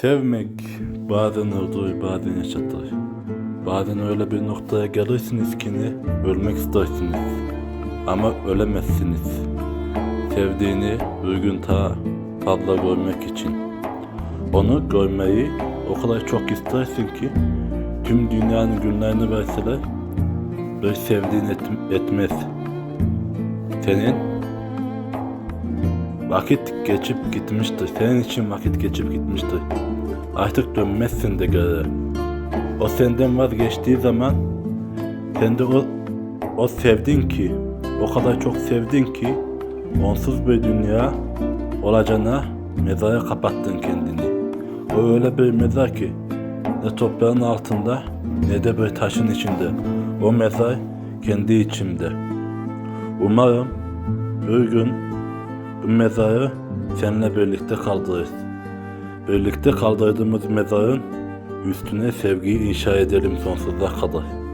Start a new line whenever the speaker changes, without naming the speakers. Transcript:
Sevmek bazen öldürür, bazen yaşatır. Bazen öyle bir noktaya gelirsiniz ki ne, ölmek istersiniz. Ama ölemezsiniz. Sevdiğini gün ta fazla görmek için. Onu görmeyi o kadar çok istersin ki tüm dünyanın günlerini verseler bir sevdiğin et- etmez. Senin Vakit geçip gitmiştir. Senin için vakit geçip gitmiştir. Artık dönmezsin de geri. O senden vazgeçtiği zaman sen de o, o sevdin ki, o kadar çok sevdin ki onsuz bir dünya olacağına mezara kapattın kendini. O öyle bir mezar ki ne toprağın altında ne de bir taşın içinde. O mezar kendi içimde. Umarım bir gün mezarı seninle birlikte kaldırırız. Birlikte kaldırdığımız mezarın üstüne sevgiyi inşa edelim sonsuza kadar.